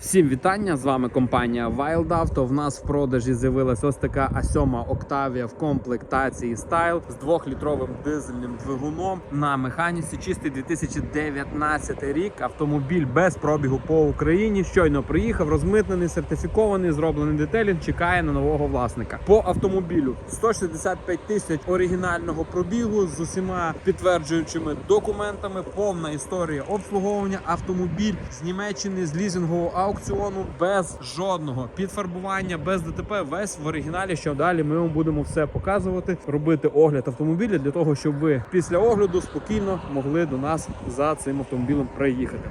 Всім вітання! З вами компанія Wild Auto. В нас в продажі з'явилась ось така А7 Octavia в комплектації Style з 2-літровим дизельним двигуном на механіці. Чистий 2019 рік. Автомобіль без пробігу по Україні. Щойно приїхав, розмитнений, сертифікований, зроблений детелінг, чекає на нового власника. По автомобілю 165 тисяч оригінального пробігу з усіма підтверджуючими документами. Повна історія обслуговування. Автомобіль з Німеччини з лізингового аукціону без жодного підфарбування, без ДТП. Весь в оригіналі. Що далі ми вам будемо все показувати, робити огляд автомобіля для того, щоб ви після огляду спокійно могли до нас за цим автомобілем приїхати.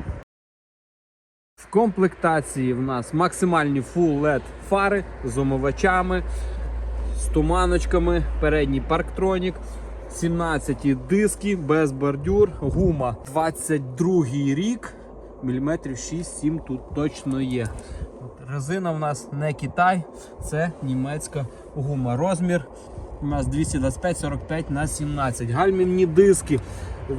В комплектації в нас максимальні Full LED фари з омивачами, з туманочками, передній парктронік, 17 диски без бордюр, гума 22 рік, міліметрів 6-7 тут точно є. Резина в нас не Китай, це німецька гума. Розмір у нас 225-45 на 17. Гальмівні диски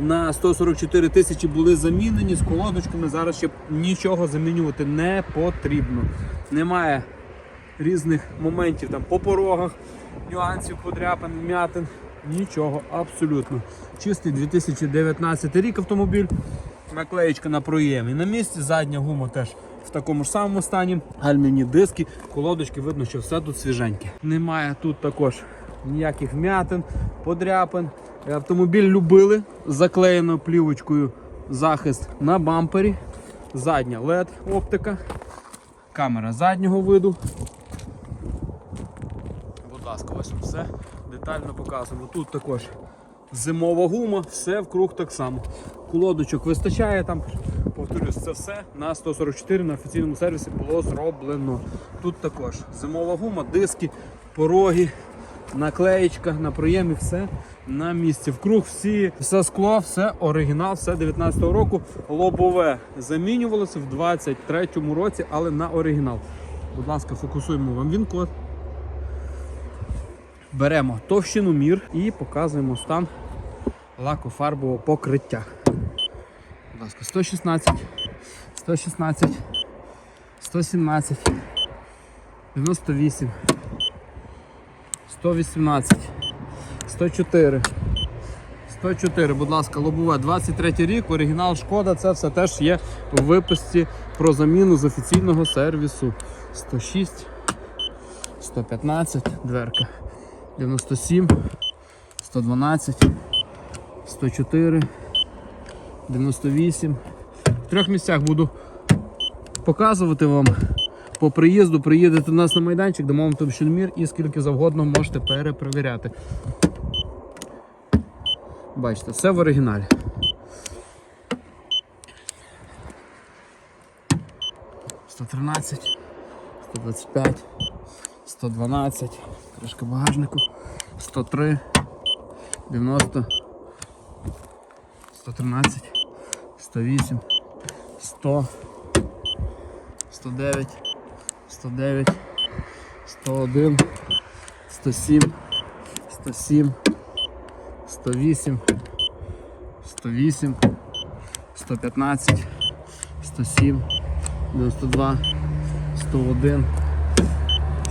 на 144 тисячі були замінені з колодочками. Зараз ще нічого замінювати не потрібно. Немає різних моментів там по порогах, нюансів, подряпин, м'ятин. Нічого абсолютно. Чистий 2019 рік автомобіль. Наклеєчка на проємі. На місці задня гума теж в такому ж самому стані. Гальмівні диски, колодочки, видно, що все тут свіженьке. Немає тут також ніяких вмятин, подряпин. Автомобіль любили заклеєно плівочкою захист на бампері. Задня LED оптика, камера заднього виду. Будь ласка, ось все детально показуємо. Тут також зимова гума, все вкруг так само. Колодочок вистачає там. Повторюсь, це все на 144 на офіційному сервісі було зроблено. Тут також зимова гума, диски, пороги, наклеєчка на проємі, все на місці. Вкруг всі, все скло, все оригінал, все 19-го року. Лобове замінювалося в 23-му році, але на оригінал. Будь ласка, фокусуємо вам він код. Беремо товщину мір і показуємо стан лакофарбового покриття. Будь ласка, 116, 116, 117, 98, 118, 104, 104, будь ласка, лобове, 23 рік, оригінал шкода, це все теж є в виписці про заміну з офіційного сервісу. 106, 115, дверка. 97, 112, 104, 98. В трьох місцях буду показувати вам. По приїзду приїдете до нас на майданчик, дамо вам товщиномір і скільки завгодно можете перепровіряти. Бачите, все в оригіналі. Сто тринадцять, сто двадцять п'ять, сто дванадцять, кришка багажнику, 103, 90, 113, 108, 100, 109, 109, 101, 107, 107, 108, 108, 115, 107, 92, 101,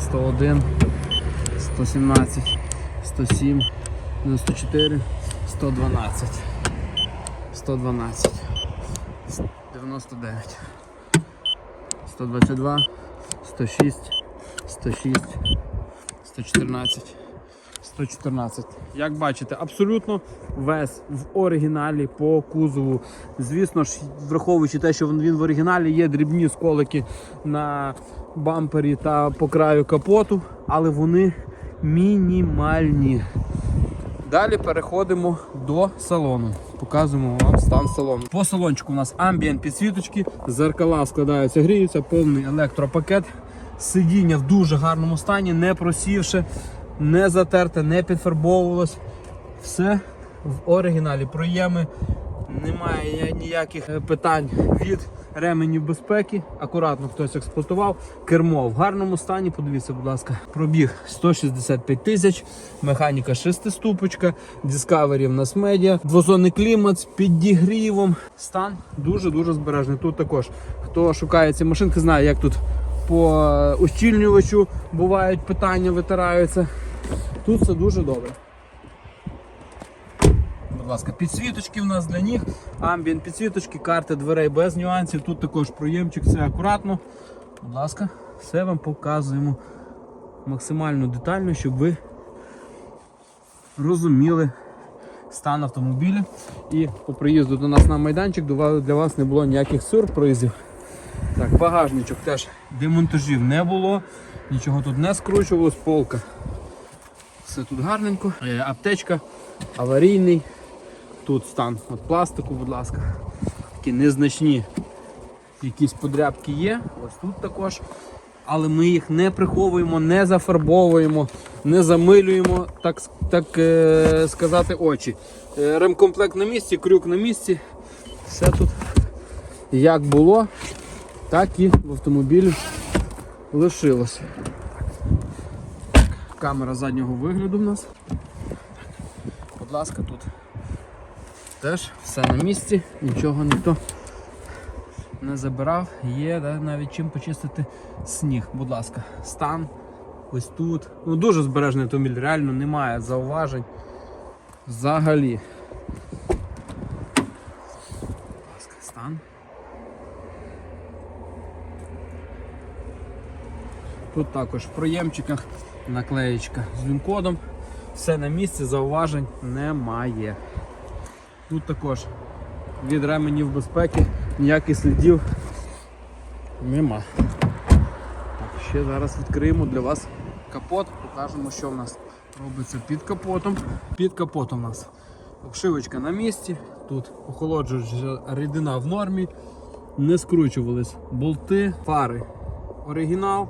101, 117, 107, 94, 112, 112, 99, 122, 106, 106, 114, 114. Як бачите, абсолютно весь в оригіналі по кузову. Звісно ж, враховуючи те, що він в оригіналі, є дрібні сколики на бампері та по краю капоту, але вони мінімальні. Далі переходимо до салону. Показуємо вам стан салону. По салончику у нас амбієнт підсвіточки, зеркала складаються, гріються, повний електропакет. Сидіння в дуже гарному стані, не просівши, не затерте, не підфарбовувалось. Все в оригіналі. Проєми Немає ніяких е, питань від ременів безпеки. Акуратно хтось експлуатував. Кермо в гарному стані. Подивіться, будь ласка, пробіг 165 тисяч, механіка шестиступочка, Discovery в нас медіа, двозонний клімат з підігрівом. Стан дуже-дуже збережений. Тут також хто шукає ці машинки, знає, як тут по е, ущільнювачу бувають питання, витираються. Тут все дуже добре. Будь ласка, підсвіточки в нас для ніг, амбієнт підсвіточки, карти дверей без нюансів. Тут також проємчик, все акуратно. Будь ласка, все вам показуємо максимально детально, щоб ви розуміли стан автомобіля. І по приїзду до нас на майданчик для вас не було ніяких сюрпризів. Так, багажничок теж демонтажів не було, нічого тут не скручувалось, полка. Все тут гарненько. Е, Аптечка, аварійний. Тут стан от пластику, будь ласка. Такі незначні якісь подрябки є. Ось тут також. Але ми їх не приховуємо, не зафарбовуємо, не замилюємо, так, так е, сказати, очі. Е, ремкомплект на місці, крюк на місці. Все тут як було, так і в автомобілі лишилось. Камера заднього вигляду в нас. Будь ласка, тут теж все на місці, нічого ніхто не забирав. Є да, навіть чим почистити сніг. Будь ласка, стан ось тут. Ну Дуже збережений автомобіль, реально немає зауважень взагалі. Будь ласка, стан. Тут також в проємчиках наклеєчка з він-кодом. Все на місці, зауважень немає. Тут також від ременів безпеки ніяких слідів нема. Так, ще зараз відкриємо для вас капот, покажемо, що в нас робиться під капотом. Під капотом у нас обшивочка на місці, тут охолоджуюча рідина в нормі, не скручувались болти, фари оригінал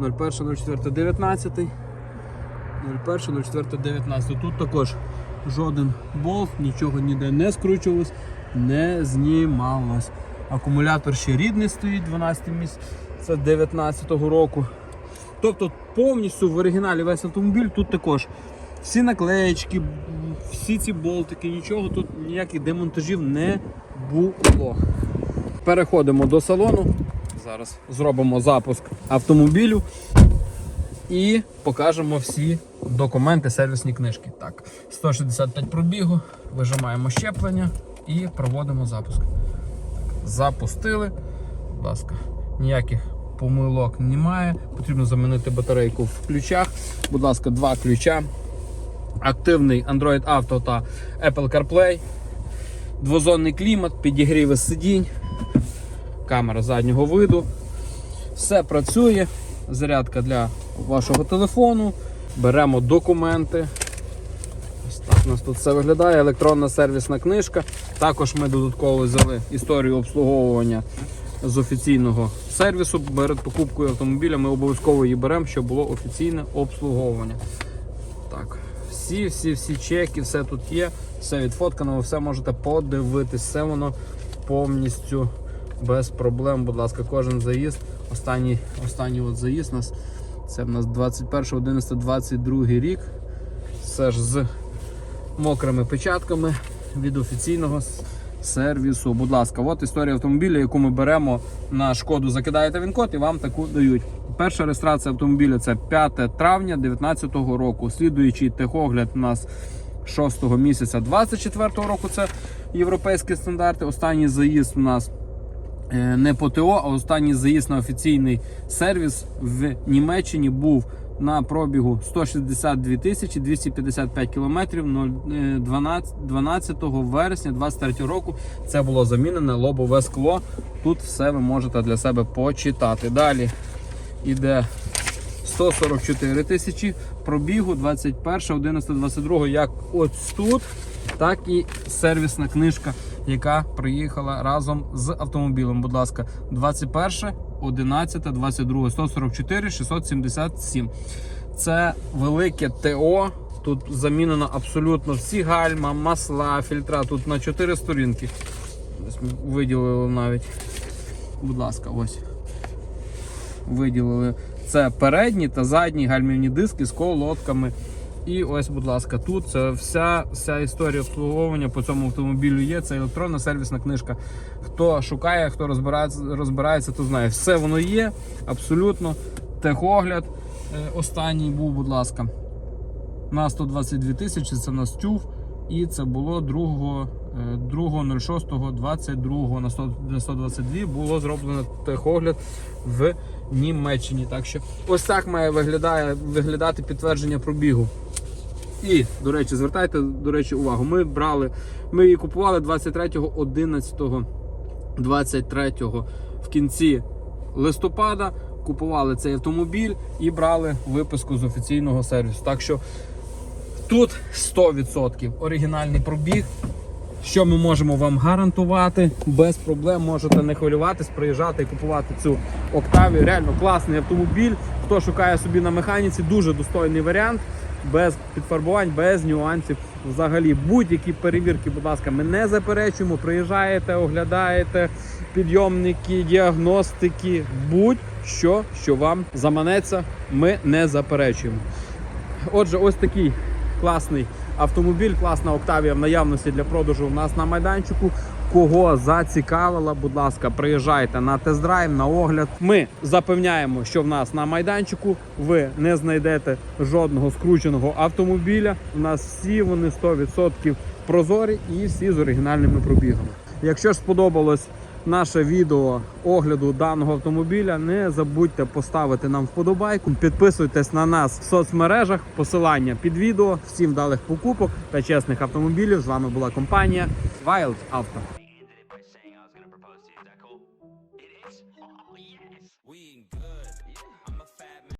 01.04.19. 01.04.19. Тут також жоден болт, нічого ніде не скручувалось, не знімалось. Акумулятор ще рідний стоїть 12 місяць, це 19-го року. Тобто повністю в оригіналі весь автомобіль тут також всі наклеєчки, всі ці болтики, нічого тут ніяких демонтажів не було. Переходимо до салону. Зараз зробимо запуск автомобілю і покажемо всі документи, сервісні книжки. Так, 165 пробігу, вижимаємо щеплення і проводимо запуск. Так, запустили. Будь ласка, ніяких помилок немає. Потрібно замінити батарейку в ключах. Будь ласка, два ключа. Активний Android Auto та Apple CarPlay. Двозонний клімат, підігріви сидінь, камера заднього виду. Все працює. Зарядка для вашого телефону. Беремо документи. Ось так у нас тут все виглядає. Електронна сервісна книжка. Також ми додатково взяли історію обслуговування з офіційного сервісу. Перед покупкою автомобіля ми обов'язково її беремо, щоб було офіційне обслуговування. Так, всі, всі, всі чеки, все тут є, все відфоткано, ви все можете подивитись. Все воно повністю без проблем. Будь ласка, кожен заїзд. Останній, останній от заїзд у нас це в нас 21.11.22 рік. Все ж з мокрими печатками від офіційного сервісу. Будь ласка, от історія автомобіля, яку ми беремо на шкоду, закидаєте він код і вам таку дають. Перша реєстрація автомобіля це 5 травня 2019 року. Слідуючий техогляд у нас 6 місяця 2024 року. Це європейські стандарти. Останній заїзд у нас не по ТО, а останній заїзд на офіційний сервіс в Німеччині був на пробігу 162 тисячі 255 кілометрів 0, 12, 12 вересня 23 року. Це було замінене лобове скло. Тут все ви можете для себе почитати. Далі іде 144 тисячі пробігу 21, 11, 22, як ось тут, так і сервісна книжка, яка приїхала разом з автомобілем. Будь ласка, 21, 11, 22, 144, 677. Це велике ТО. Тут замінено абсолютно всі гальма, масла, фільтра. Тут на 4 сторінки. Виділили навіть. Будь ласка, ось. Виділили. Це передні та задні гальмівні диски з колодками. І ось, будь ласка, тут це вся, вся історія обслуговування по цьому автомобілю є. Це електронна сервісна книжка. Хто шукає, хто розбирається, розбирається, то знає. Все воно є, абсолютно. Техогляд е, останній був, будь ласка, на 122 тисячі. Це на стюв. І це було 2, 2.06.22 на 100 на 122 було зроблено техогляд в Німеччині. Так що ось так має виглядає, виглядати підтвердження пробігу. І, до речі, звертайте до речі, увагу. Ми брали, ми її купували 23.11. 23 в кінці листопада. Купували цей автомобіль і брали виписку з офіційного сервісу. Так що тут 100% оригінальний пробіг. Що ми можемо вам гарантувати? Без проблем можете не хвилюватись, приїжджати і купувати цю Октавію. Реально класний автомобіль. Хто шукає собі на механіці, дуже достойний варіант. Без підфарбувань, без нюансів. Взагалі, будь-які перевірки, будь ласка, ми не заперечуємо. Приїжджаєте, оглядаєте підйомники, діагностики, будь-що, що вам заманеться, ми не заперечуємо. Отже, ось такий класний автомобіль, класна Октавія в наявності для продажу у нас на майданчику. Кого зацікавила, будь ласка, приїжджайте на тест-драйв, на огляд. Ми запевняємо, що в нас на майданчику ви не знайдете жодного скрученого автомобіля. У нас всі вони 100% прозорі і всі з оригінальними пробігами. Якщо ж сподобалось наше відео огляду даного автомобіля, не забудьте поставити нам вподобайку, підписуйтесь на нас в соцмережах, посилання під відео. Всім вдалих покупок та чесних автомобілів. З вами була компанія Wild Auto.